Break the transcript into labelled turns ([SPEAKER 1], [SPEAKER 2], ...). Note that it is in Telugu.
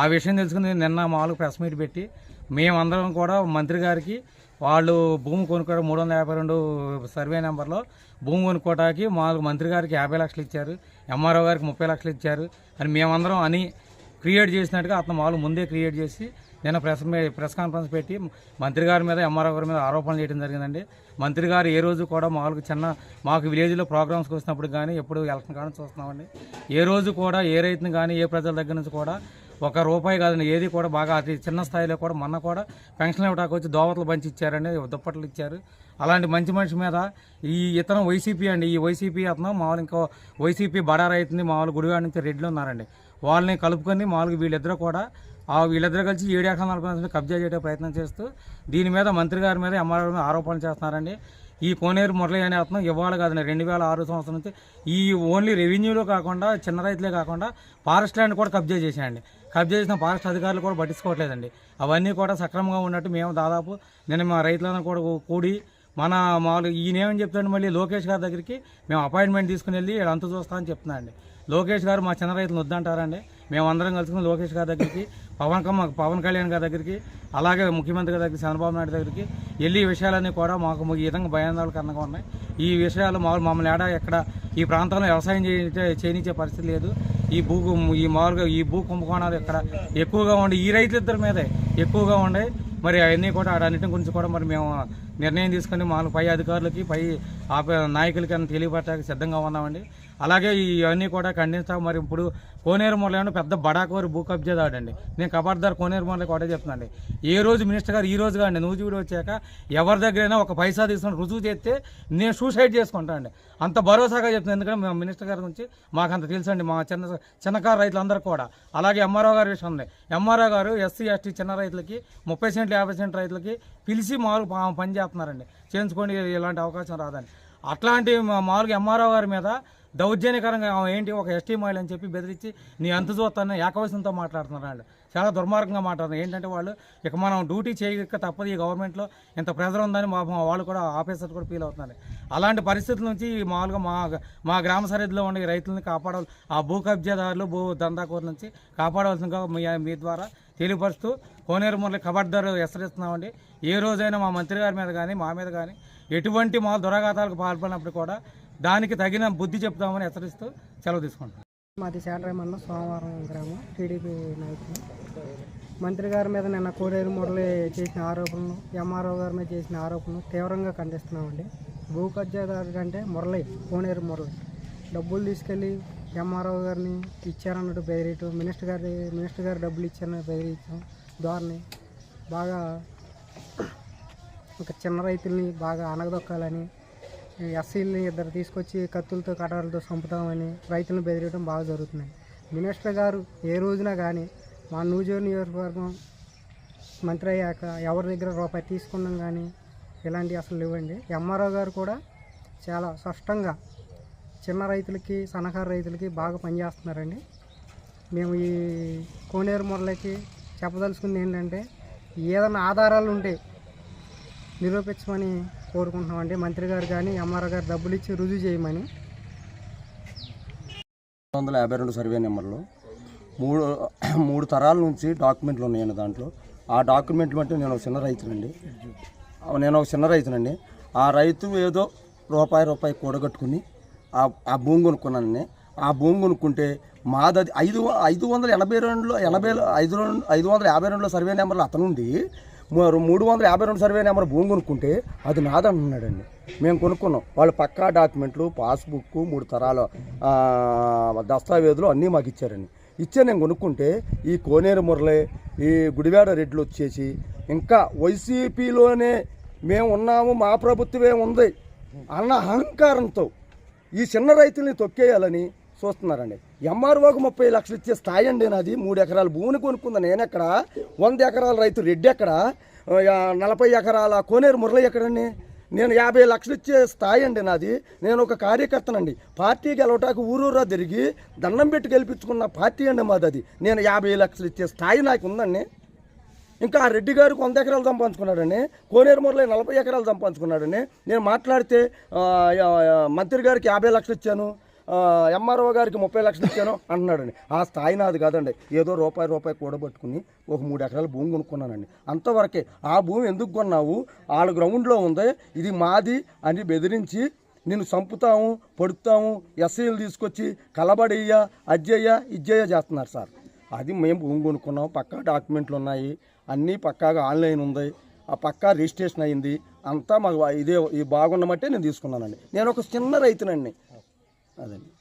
[SPEAKER 1] ఆ విషయం తెలుసుకుని నిన్న మామూలుగా ప్రెస్ మీట్ పెట్టి మేమందరం కూడా మంత్రి గారికి వాళ్ళు భూమి కొనుక్కోవడం మూడు వందల యాభై రెండు సర్వే నెంబర్లో భూమి కొనుక్కోవడానికి మాకు మంత్రి గారికి యాభై లక్షలు ఇచ్చారు ఎంఆర్ఓ గారికి ముప్పై లక్షలు ఇచ్చారు అని మేమందరం అని క్రియేట్ చేసినట్టుగా అతను మామూలు ముందే క్రియేట్ చేసి నిన్న ప్రెస్ ప్రెస్ కాన్ఫరెన్స్ పెట్టి మంత్రి గారి మీద ఎంఆర్ఓ గారి మీద ఆరోపణలు చేయడం జరిగిందండి. మంత్రి గారు ఏ రోజు కూడా మామూలుగా చిన్న మాకు విలేజ్లో ప్రోగ్రామ్స్కి వచ్చినప్పుడు కానీ ఎప్పుడు ఎలక్షన్ కానీ చూస్తున్నామండి. ఏ రోజు కూడా ఏ రైతుని కానీ ఏ ప్రజల దగ్గర నుంచి కూడా ఒక రూపాయి కాదండి ఏది కూడా బాగా అతి చిన్న స్థాయిలో కూడా మొన్న కూడా పెన్షన్ ఇవ్వడానికి వచ్చి దోవతలు పంచి ఇచ్చారండి దుప్పట్లు ఇచ్చారు. అలాంటి మంచి మనిషి మీద ఈ ఇతను వైసీపీ అండి ఈ వైసీపీ అతను మామూలు ఇంకో వైసీపీ బడా రైతుని మామూలు గుడివాడ నుంచి రెడ్లు ఉన్నారండి. వాళ్ళని కలుపుకొని మామూలుగా వీళ్ళిద్దరూ కూడా ఆ వీళ్ళిద్దరూ కలిసి ఏడు ఎకరాల నలభై కబ్జా చేయడం ప్రయత్నం చేస్తూ దీని మీద మంత్రి గారి మీద ఎంఆర్ఓ మీద ఆరోపణలు చేస్తున్నారండి. ఈ కోనేరు మురళి అనే అతను ఇవ్వాలి కాదండి రెండు వేల ఆరు సంవత్సరం నుంచి ఈ ఓన్లీ రెవెన్యూలో కాకుండా చిన్న రైతులే కాకుండా ఫారెస్ట్ ల్యాండ్ కూడా కబ్జా చేశాయండి కబ్జా చేసిన ఫారెస్ట్ అధికారులు కూడా పట్టించుకోవట్లేదండి. అవన్నీ కూడా సక్రమంగా ఉన్నట్టు మేము దాదాపు నిన్న మా రైతులను కూడా కూడి మన మామూలు ఈయనేమని చెప్తాడు మళ్ళీ లోకేష్ గారి దగ్గరికి మేము అపాయింట్మెంట్ తీసుకుని వెళ్ళి అంత చూస్తామని చెప్తున్నాండి లోకేష్ గారు మా చిన్న రైతులు వద్దంటారండి. మేము అందరం కలుసుకుని లోకేష్ గారి దగ్గరికి పవన్ కమ్మ పవన్ కళ్యాణ్ గారి దగ్గరికి అలాగే ముఖ్యమంత్రి గారి దగ్గరికి చంద్రబాబు నాయుడు దగ్గరికి వెళ్ళి ఈ విషయాలన్నీ కూడా మాకు ఈ విధంగా భయాందోళనకరంగా ఉన్నాయి. ఈ విషయాలు మామూలు మమ్మల్ని ఏడా ఎక్కడ ఈ ప్రాంతంలో వ్యవసాయం చేయించే చేయనిచ్చే పరిస్థితి లేదు. ఈ భూ ఈ మామూలుగా ఈ భూ కుంభకోణాలు ఇక్కడ ఎక్కువగా ఉండే ఈ రైతులిద్దరి మీదే ఎక్కువగా ఉండే. మరి అవన్నీ కూడా అన్నింటి గురించి కూడా మరి మేము నిర్ణయం తీసుకొని మాకు పై అధికారులకి పై ఆప నాయకులకి అని తెలియపరచడానికి సిద్ధంగా ఉన్నామండి. అలాగే ఇవన్నీ కూడా ఖండిస్తాం. మరి ఇప్పుడు కోనేరు మురళి పెద్ద బడాకోరి భూ కబ్జాదాడండి నేను కబార్దార్ కోనేరు మురళి కూడా చెప్తున్నాండి ఏ రోజు మినిస్టర్ గారు ఈ రోజు కానీ చూడు వచ్చాక ఎవరి దగ్గరైనా ఒక పైసా తీసుకుని రుజువు చేస్తే నేను సూసైడ్ చేసుకుంటాను అండి అంత భరోసాగా చెప్తున్నాను. ఎందుకంటే మేము మినిస్టర్ గారి గురించి మాకు అంత తెలుసండి. మా చిన్న చిన్నకారు రైతులందరూ కూడా. అలాగే ఎంఆర్ఓ గారి విషయం ఎంఆర్ఓ గారు ఎస్సీ ఎస్టీ చిన్న రైతులకి ముప్పై సెంట్లు యాభై సెంట్ రైతులకి పిలిచి మారు పని చేస్తున్నారండి. చేయించుకోండి ఇలాంటి అవకాశం రాదని అట్లాంటి మామూలుగా ఎంఆర్ఓ గారి మీద దౌర్జన్యకరంగా ఏంటి ఒక ఎస్టీ మహిళ అని చెప్పి బెదిరించి నీ అంత చూస్తాను ఏకవశంతో మాట్లాడుతున్నారు వాళ్ళు. చాలా దుర్మార్గంగా మాట్లాడుతున్నారు. ఏంటంటే వాళ్ళు ఇక మనం డ్యూటీ చేయక తప్పదు ఈ గవర్నమెంట్లో. ఇంత ప్రెజర్ ఉందని మా వాళ్ళు కూడా ఆఫీసర్ కూడా ఫీల్ అవుతున్నారు. అలాంటి పరిస్థితుల నుంచి మామూలుగా మా మా గ్రామ సరిహద్దులో ఉండే రైతులను కాపాడాలి. ఆ భూ కబ్జాదారులు భూ దందాకూరు నుంచి కాపాడవలసిందిగా మీ మీ ద్వారా తెలియపరుస్తూ కోనేరు మురళి ఖబర్దారు హెచ్చరిస్తున్నామండి. ఏ రోజైనా మా మంత్రి గారి మీద కానీ మా మీద కానీ ఎటువంటి మా దురాఘాతాలకు పాల్పడినప్పుడు కూడా దానికి తగిన బుద్ధి చెప్తామని హెచ్చరిస్తూ సెలవు తీసుకుంటాం
[SPEAKER 2] మాది శాలరేమన్న సోమవారం గ్రామం టీడీపీ నాయకులు. మంత్రి గారి మీద నిన్న కోడేరు మురళి చేసిన ఆరోపణలు ఎంఆర్ఓ గారి మీద చేసిన ఆరోపణలు తీవ్రంగా ఖండిస్తున్నామండి. భూ కబ్జాదారు అంటే మురళి కోనేరు మురళి డబ్బులు తీసుకెళ్ళి ఎంఆర్ఓ గారిని ఇచ్చారన్నట్టు బెదిరియటం మినిస్టర్ గారి మినిస్టర్ గారు డబ్బులు ఇచ్చారని బెదిరించడం ధోరణి బాగా ఒక చిన్న రైతుల్ని బాగా అనగదొక్కాలని ఎస్సీలని ఇద్దరు తీసుకొచ్చి కత్తులతో కటాలతో చంపుతామని రైతులను బెదిరియడం బాగా జరుగుతున్నాయి మినిస్టర్ గారు ఏ రోజున కానీ మా నూజూరు నియోజకవర్గం మంత్రి అయ్యాక ఎవరి దగ్గర రూపాయి తీసుకున్నాం కానీ ఇలాంటివి అసలు ఇవ్వండి ఎంఆర్ఓ గారు కూడా చాలా స్పష్టంగా చిన్న రైతులకి సన్నకారు రైతులకి బాగా పనిచేస్తున్నారండి. మేము ఈ కోనేరు మురళికి చెప్పదలుచుకుంది ఏంటంటే ఏదైనా ఆధారాలు ఉంటే నిరూపించమని కోరుకుంటున్నామండి. మంత్రి గారు కానీ ఎంఆర్ఓ గారు డబ్బులు ఇచ్చి రుజువు చేయమని.
[SPEAKER 3] వందల యాభై రెండు సర్వే నెంబర్లో. మూడు మూడు తరాల నుంచి డాక్యుమెంట్లు ఉన్నాయండి దాంట్లో. ఆ డాక్యుమెంట్లు బట్టి నేను ఒక చిన్న రైతునండి. నేను ఒక చిన్న రైతునండి. ఆ రైతు ఏదో రూపాయి రూపాయి కూడగట్టుకుని ఆ ఆ భూమి కొనుక్కున్నానండి ఆ భూమి కొనుక్కుంటే మాది ఐదు ఐదు వందల ఎనభై రెండులో ఎనభై ఐదు రెండు ఐదు వందల యాభై రెండులో సర్వే నెంబర్లో అతనుండి మూడు వందల యాభై రెండు సర్వే నెంబర్ భూమి కొనుక్కుంటే అది నాదంటున్నాడండి మేము కొనుక్కున్నాం. వాళ్ళు పక్కా డాక్యుమెంట్లు పాస్బుక్ మూడు తరాల దస్తావేజులు అన్నీ మాకు ఇచ్చారండి. ఇచ్చే నేను కొనుక్కుంటే ఈ కోనేరు మురళి ఈ గుడివాడ రెడ్లు వచ్చేసి ఇంకా వైసీపీలోనే మేము ఉన్నాము మా ప్రభుత్వమే ఉంది అన్న అహంకారంతో ఈ చిన్న రైతుల్ని తొక్కేయాలని చూస్తున్నారండి. ఎంఆర్ఓకి ముప్పై లక్షలు ఇచ్చే స్థాయి అండి నాది. మూడు ఎకరాల భూమిని కొనుక్కుంది నేనెక్కడ. వంద ఎకరాల రైతు రెడ్డి ఎక్కడ. నలభై ఎకరాల కోనేరు మురళి ఎక్కడండి? నేను యాభై లక్షలు ఇచ్చే స్థాయి అండి నాది. నేను ఒక కార్యకర్తనండి. పార్టీ గెలవటానికి ఊరూరా తిరిగి దండం పెట్టి గెలిపించుకున్న పార్టీ అండి మాది అది. నేను యాభై లక్షలు ఇచ్చే స్థాయి నాకు ఉందండి ఇంకా ఆ రెడ్డి గారికి వంద ఎకరాలు సంపాదించుకున్నాడని కోనేరు మురళి నలభై ఎకరాలు సంపాదించుకున్నాడని నేను మాట్లాడితే మంత్రి గారికి యాభై లక్షలు ఇచ్చాను. ఎంఆర్ఓ గారికి ముప్పై లక్షలు ఇచ్చాను అంటున్నాడండి. ఆ స్థాయి నాది కాదండి. ఏదో రూపాయి రూపాయి కూడబట్టుకుని ఒక మూడు ఎకరాల భూమి కొనుక్కున్నానండి. అంతవరకే ఆ భూమి ఎందుకు కొన్నావు? వాళ్ళ గ్రౌండ్లో ఉంది. ఇది మాది అని బెదిరించి నిన్ను చంపుతాము పడుతాము ఎస్ఐలు తీసుకొచ్చి కలబడియ్యా అజ్జయ్యా ఇజ్జయ్యా చేస్తున్నారు సార్. అది మేము భూమి కొనుక్కున్నాం. పక్కా డాక్యుమెంట్లు ఉన్నాయి. అన్నీ పక్కాగా ఆన్లైన్ ఉంది. ఆ పక్కా రిజిస్ట్రేషన్ అయింది. అంతా మాకు ఇదే ఈ బాగున్నమట్టే నేను తీసుకున్నానండి. నేను ఒక చిన్న రైతునండి. Adelante.